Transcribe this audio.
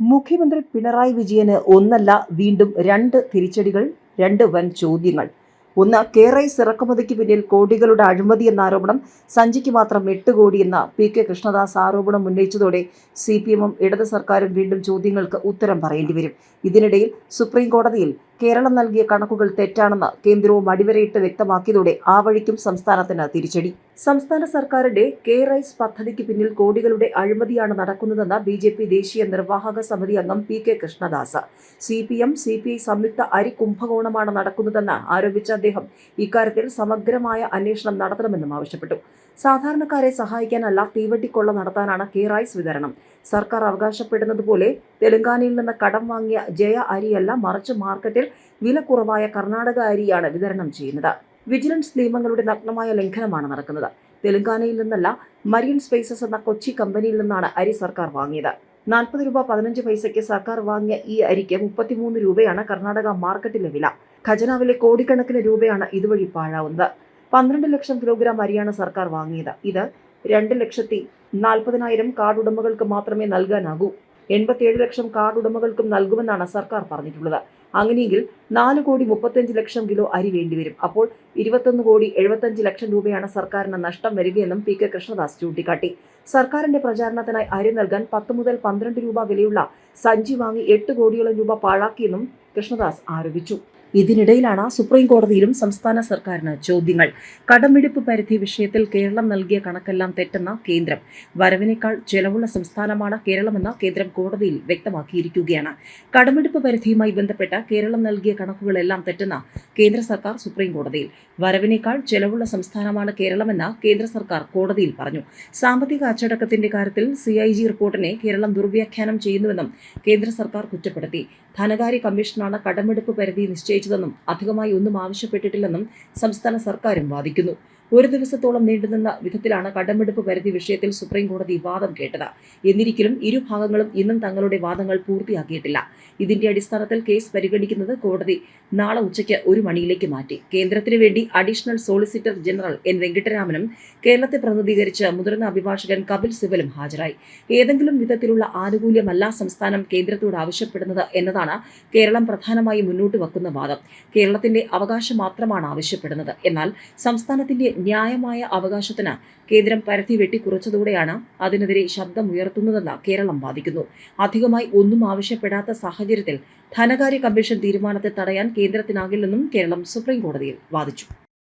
മുഖ്യമന്ത്രി പിണറായി വിജയന് ഒന്നല്ല വീണ്ടും രണ്ട് തിരിച്ചടികൾ രണ്ട് വൻ ചോദ്യങ്ങൾ. ഒന്ന് കെ റൈസ് ഇറക്കുമതിക്ക് പിന്നിൽ കോടികളുടെ അഴിമതി എന്ന ആരോപണം സഞ്ചിക്ക് മാത്രം എട്ട് കോടി എന്ന പി കെ കൃഷ്ണദാസ് ആരോപണം ഉന്നയിച്ചതോടെ സി പി എമ്മും ഇടത് സർക്കാരും വീണ്ടും ചോദ്യങ്ങൾക്ക് ഉത്തരം പറയേണ്ടി വരും. ഇതിനിടയിൽ സുപ്രീം കോടതിയിൽ കേരളം നൽകിയ കണക്കുകൾ തെറ്റാണെന്ന് കേന്ദ്രവും അടിവരയിട്ട് വ്യക്തമാക്കിയതോടെ ആ വഴിക്കും സംസ്ഥാനത്തിന് തിരിച്ചടി. സംസ്ഥാന സർക്കാരിന്റെ കെ റൈസ് പദ്ധതിക്ക് പിന്നിൽ കോടികളുടെ അഴിമതിയാണ് നടക്കുന്നതെന്ന് ബി ജെ പി ദേശീയ നിർവാഹക സമിതി അംഗം P K Krishnadas. C P M C P I സംയുക്ത അരി കുംഭകോണമാണ് നടക്കുന്നതെന്ന് ആരോപിച്ച അദ്ദേഹം ഇക്കാര്യത്തിൽ സമഗ്രമായ അന്വേഷണം നടത്തണമെന്നും ആവശ്യപ്പെട്ടു. സാധാരണക്കാരെ സഹായിക്കാനല്ല തീവട്ടിക്കൊള്ള നടത്താനാണ് കെ റൈസ് വിതരണം. സർക്കാർ അവകാശപ്പെടുന്നത് പോലെ തെലങ്കാനയിൽ നിന്ന് കടം വാങ്ങിയ ജയ അരിയല്ല മറിച്ച് മാർക്കറ്റിൽ വില കുറവായ കർണാടക അരിയാണ് വിതരണം ചെയ്യുന്നത്. വിജിലൻസ് നിയമങ്ങളുടെ നഗ്നമായ ലംഘനമാണ് നടക്കുന്നത്. തെലങ്കാനയിൽ നിന്നല്ല മരിയൻ സ്പേസസ് എന്ന കൊച്ചി കമ്പനിയിൽ നിന്നാണ് അരി സർക്കാർ വാങ്ങിയത്. നാൽപ്പത് രൂപ പതിനഞ്ച് പൈസയ്ക്ക് സർക്കാർ വാങ്ങിയ ഈ അരിക്ക് മുപ്പത്തിമൂന്ന് രൂപയാണ് കർണാടക മാർക്കറ്റിലെ വില. ഖജനാവിലെ കോടിക്കണക്കിന് രൂപയാണ് ഇതുവഴി പാഴാവുന്നത്. പന്ത്രണ്ട് ലക്ഷം കിലോഗ്രാം അരിയാണ് സർക്കാർ വാങ്ങിയത്. ഇത് രണ്ട് ലക്ഷത്തി നാൽപ്പതിനായിരം കാർഡ് ഉടമകൾക്ക് മാത്രമേ നൽകാനാകൂ. എൺപത്തിയേഴ് ലക്ഷം കാർഡ് ഉടമകൾക്കും നൽകുമെന്നാണ് സർക്കാർ പറഞ്ഞിട്ടുള്ളത്. അങ്ങനെയെങ്കിൽ നാല് കോടി മുപ്പത്തഞ്ച് ലക്ഷം കിലോ അരി വേണ്ടിവരും. അപ്പോൾ ഇരുപത്തൊന്ന് കോടി എഴുപത്തഞ്ച് ലക്ഷം രൂപയാണ് സർക്കാരിന് നഷ്ടം വരികയെന്നും പി കെ കൃഷ്ണദാസ് ചൂണ്ടിക്കാട്ടി. സർക്കാരിന്റെ പ്രചാരണത്തിനായി അരി നൽകാൻ പത്ത് മുതൽ പന്ത്രണ്ട് രൂപ വിലയുള്ള സഞ്ചി വാങ്ങി എട്ട് കോടിയോളം രൂപ പാഴാക്കിയെന്നും കൃഷ്ണദാസ് ആരോപിച്ചു. ഇതിനിടയിലാണ് സുപ്രീം കോടതിയിലും സംസ്ഥാന സർക്കാരിന് ചോദ്യങ്ങൾ. കടമെടുപ്പ് പരിധി വിഷയത്തിൽ കേരളം നൽകിയ കണക്കെല്ലാം തെറ്റെന്ന കേന്ദ്രം. വരവിനേക്കാൾ ചെലവുള്ള സംസ്ഥാനമാണ് കേരളമെന്ന് കേന്ദ്രം കോടതിയിൽ വ്യക്തമാക്കിയിരിക്കുകയാണ്. കടമെടുപ്പ് പരിധിയുമായി ബന്ധപ്പെട്ട കേരളം നൽകിയ കണക്കുകളെല്ലാം തെറ്റെന്ന കേന്ദ്ര സർക്കാർ സുപ്രീം കോടതിയിൽ. വരവിനേക്കാൾ ചെലവുള്ള സംസ്ഥാനമാണ് കേരളമെന്ന് കേന്ദ്ര സർക്കാർ കോടതിയിൽ പറഞ്ഞു. സാമ്പത്തിക അച്ചടക്കത്തിന്റെ കാര്യത്തിൽ സി റിപ്പോർട്ടിനെ കേരളം ദുർവ്യാഖ്യാനം ചെയ്യുന്നുവെന്നും കേന്ദ്ര സർക്കാർ കുറ്റപ്പെടുത്തി. ധനകാര്യ കമ്മീഷനാണ് കടമെടുപ്പ് പരിധി നിശ്ചയിച്ചതെന്നും അധികമായി ഒന്നും ആവശ്യപ്പെട്ടിട്ടില്ലെന്നും സംസ്ഥാന സർക്കാരും വാദിക്കുന്നു. ഒരു ദിവസത്തോളം നീണ്ടുനിന്ന വിധത്തിലാണ് കടമെടുപ്പ് പരിധി വിഷയത്തിൽ സുപ്രീം കോടതി വാദം കേട്ടത്. എന്നിരിക്കലും ഇരുഭാഗങ്ങളും ഇന്നും തങ്ങളുടെ വാദങ്ങൾ പൂർത്തിയാക്കിയിട്ടില്ല. ഇതിന്റെ അടിസ്ഥാനത്തിൽ കേസ് പരിഗണിക്കുന്നത് കോടതി നാളെ ഉച്ചയ്ക്ക് ഒരു മണിയിലേക്ക് മാറ്റി. കേന്ദ്രത്തിനു വേണ്ടി അഡീഷണൽ സോളിസിറ്റർ ജനറൽ എൻ വെങ്കിട്ടരാമനും കേരളത്തെ പ്രതിനിധീകരിച്ച് മുതിർന്ന അഭിഭാഷകൻ കപിൽ സിബലും ഹാജരായി. ഏതെങ്കിലും വിധത്തിലുള്ള ആനുകൂല്യമല്ല സംസ്ഥാനം കേന്ദ്രത്തോട് ആവശ്യപ്പെടുന്നത് എന്നതാണ് കേരളം പ്രധാനമായും മുന്നോട്ട് വെക്കുന്ന വാദം. കേരളത്തിന്റെ അവകാശം മാത്രമാണ് ആവശ്യപ്പെടുന്നത്. എന്നാൽ സംസ്ഥാനത്തിന്റെ ന്യായമായ അവകാശത്തിന് കേന്ദ്രം പരിധി വെട്ടിക്കുറച്ചതോടെയാണ് അതിനെതിരെ ശബ്ദമുയർത്തുന്നതെന്ന് കേരളം വാദിക്കുന്നു. അധികമായി ഒന്നും ആവശ്യപ്പെടാത്ത സാഹചര്യത്തിൽ ധനകാര്യ കമ്മീഷൻ തീരുമാനത്തെ തടയാൻ കേന്ദ്രത്തിനാകില്ലെന്നും കേരളം സുപ്രീം കോടതിയിൽ വാദിച്ചു.